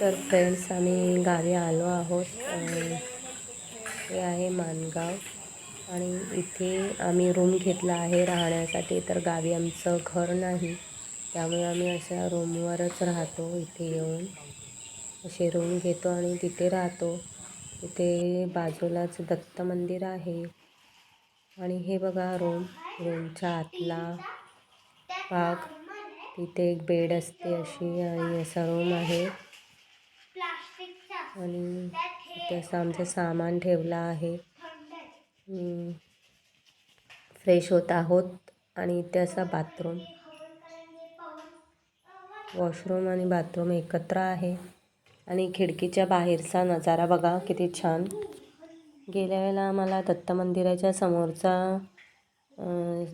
तर फ्रेंड्स आम्ही गावी आलो आहोत. हे आहे माणगाव आणि इथे आम्ही रूम घेतला आहे राहण्यासाठी तर गावी आमचं घर नाही. त्यामुळे आम्ही अशा रूमवरच राहतो इथे येऊन. असे रूम घेतो आणि तिथे राहतो. इथे बाजूलाच दत्त मंदिर आहे. आणि हे बघा रूम रूमच्या आतला भाग. तिथे एक बेड असते अशी आणि असा रूम आहे. आणि इथे आमचं सामान ठेवलं आहे. फ्रेश होत आहोत आणि इथे असा बाथरूम वॉशरूम आणि बाथरूम एकत्र आहे. आणि खिडकीच्या बाहेरचा नजारा बघा किती छान. गेल्या वेळेला आम्हाला दत्त मंदिराच्या समोरचा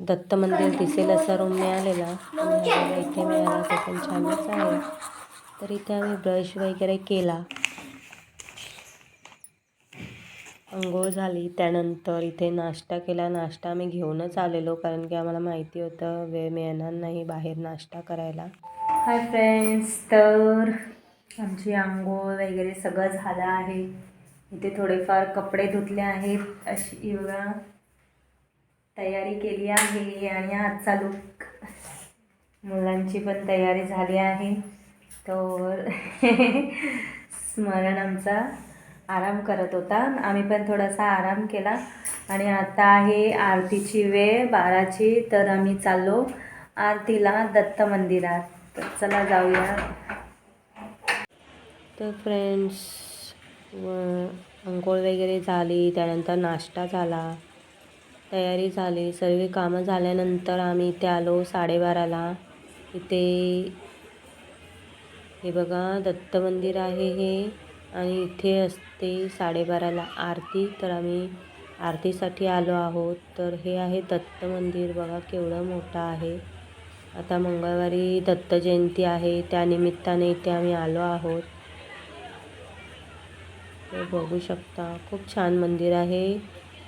दत्त मंदिर दिसेल असा रूम मिळालेला. इथे मिळाला तो पण छानच आहे. तरी इथे आम्ही ब्रश वगैरे केला. आंघोळ झाली त्यानंतर इथे नाश्ता केला. नाश्ता आम्ही घेऊनच आलेलो कारण की आम्हाला माहिती होतं वेळ मिळणार नाही बाहेर नाश्ता करायला. हाय फ्रेंड्स तर आमची आंघोळ वगैरे सगळं झालं आहे. इथे थोडेफार कपडे धुतले आहेत अशी बघा तयारी केली आहे आणि आजचा लुक मुलांची पण तयारी झाली आहे. तर स्मरण आमचा आराम करत होता. आम्ही पण थोडासा आराम केला. आणि आता आहे आरतीची वेळ बाराची. तर आम्ही चाललो आरतीला दत्त मंदिरात. तर चला जाऊया. तर फ्रेंड्स अंघोळ वगैरे झाली. त्यानंतर नाश्ता झाला. तयारी झाली. सर्व कामं झाल्यानंतर आम्ही इथे आलो साडेबाराला. इथे हे बघा दत्त मंदिर आहे हे. आणि इथे असते साडेबाराला आरती. तर आम्ही आरतीसाठी आलो आहोत. तर हे आहे दत्त मंदिर. बघा केवढं मोठं आहे. आता मंगळवारी दत्त जयंती आहे. त्यानिमित्ताने इथे आम्ही आलो आहोत. तर बघू शकता खूप छान मंदिर आहे.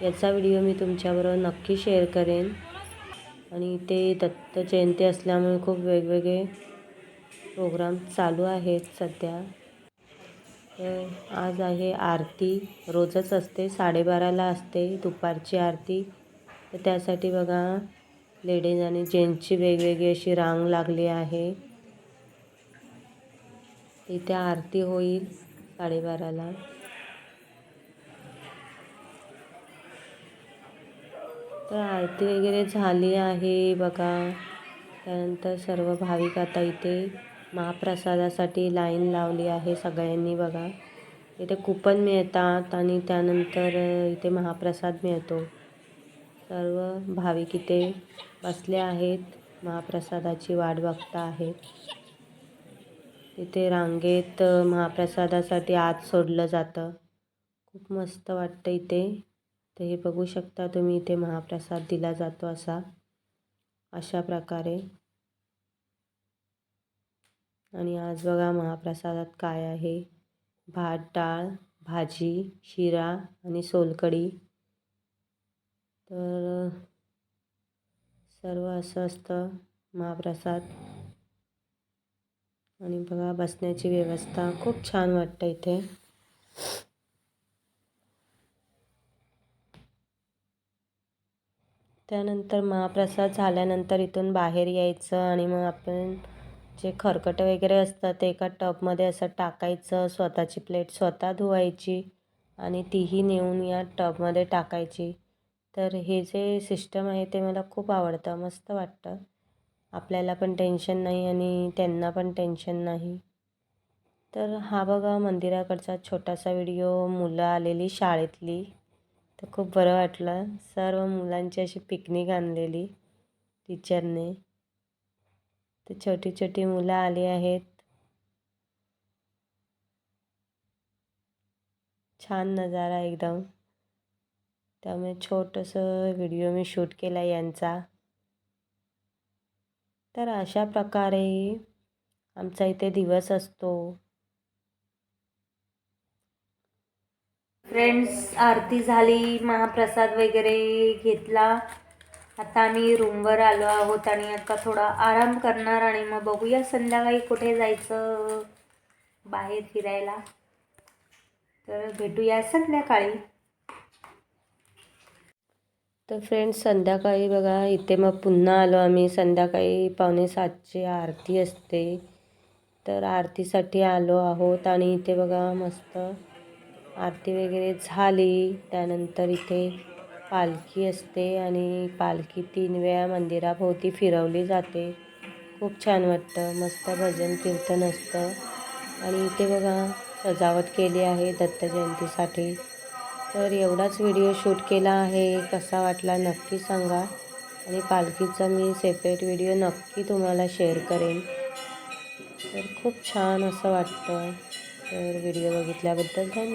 याचा व्हिडिओ मी तुमच्याबरोबर नक्की शेअर करेन. आणि इथे दत्त जयंती असल्यामुळे खूप वेगवेगळे प्रोग्राम चालू आहेत सध्या. आज आहे आरती. रोजच असते. साडेबाराला असते दुपारची आरती. तर त्यासाठी बघा लेडीज आणि जेंट्सची वेगवेगळी अशी रांग लागली आहे. इथे आरती होईल साडेबाराला. तर आरती वगैरे झाली आहे बघा. त्यानंतर सर्व भाविक आता इथे महाप्रसादासाठी लाईन लावली आहे सगळ्यांनी बघा. इथे कुपन मिळतात आणि त्यानंतर इथे महाप्रसाद मिळतो. सर्व भाविक इथे बसले आहेत. महाप्रसादाची वाट बघता आहेत इथे रांगेत महाप्रसादासाठी आत सोडलं जातं. खूप मस्त वाटतं इथे. तर हे बघू शकता तुम्ही इथे महाप्रसाद दिला जातो असा. अशा प्रकारे. आणि आज बघा महाप्रसादात काय आहे? भात डाळ भाजी शिरा आणि सोलकढी. तर सर्व असं असतं महाप्रसाद. आणि बघा बसण्याची व्यवस्था खूप छान वाटतं इथे. त्यानंतर महाप्रसाद झाल्यानंतर इथून बाहेर यायचं आणि मग आपण जे खरकटं वगैरे असतात ते एका टबमध्ये असं टाकायचं स्वतःची प्लेट स्वतः धुवायची आणि तीही नेऊन या टबमध्ये टाकायची. तर हे जे सिस्टम आहे ते मला खूप आवडतं मस्त वाटतं. आपल्याला पण टेन्शन नाही आणि त्यांना पण टेन्शन नाही. तर हा बघा मंदिराकडचा छोटासा व्हिडिओ. मुलं आलेली शाळेतली. तर खूप बरं वाटलं. सर्व मुलांची अशी पिकनिक आणलेली टीचरने. ते छोटी छोटी मुलं आली आहेत. छान नजारा एकदम. त्यामुळे छोटंसं व्हिडिओ मी शूट केला यांचा. तर अशा प्रकारे आमचा इथे दिवस असतो. फ्रेंड्स आरती झाली महाप्रसाद वगैरे घेतला. आता आम्ही रूमवर आलो आहोत आणि आता थोडा आराम करणार आणि मग बघूया संध्याकाळी कुठे जायचं. बाहेर फिरायला. तर भेटूया संध्याकाळी. तर फ्रेंड्स संध्याकाळी बघा इथे मग पुन्हा आलो आम्ही. संध्याकाळी पावणे सातची आरती असते. तर आरतीसाठी आलो आहोत आणि इथे बघा मस्त आरती वगैरे झाली. त्यानंतर इथे पालखी असते आणि पालखी तीन वेळा मंदिराभोवती फिरवली जाते. खूप छान वाटतं. मस्त भजन कीर्तन असतं. आणि इथे बघा सजावट केली आहे दत्त जयंतीसाठी. तर एवढाच व्हिडिओ शूट केला आहे. कसा वाटला नक्की सांगा. आणि पालखीचा मी सेपरेट व्हिडिओ नक्की तुम्हाला शेअर करेन. तर खूप छान असं वाटतं. तर व्हिडिओ बघितल्याबद्दल धन्यवाद.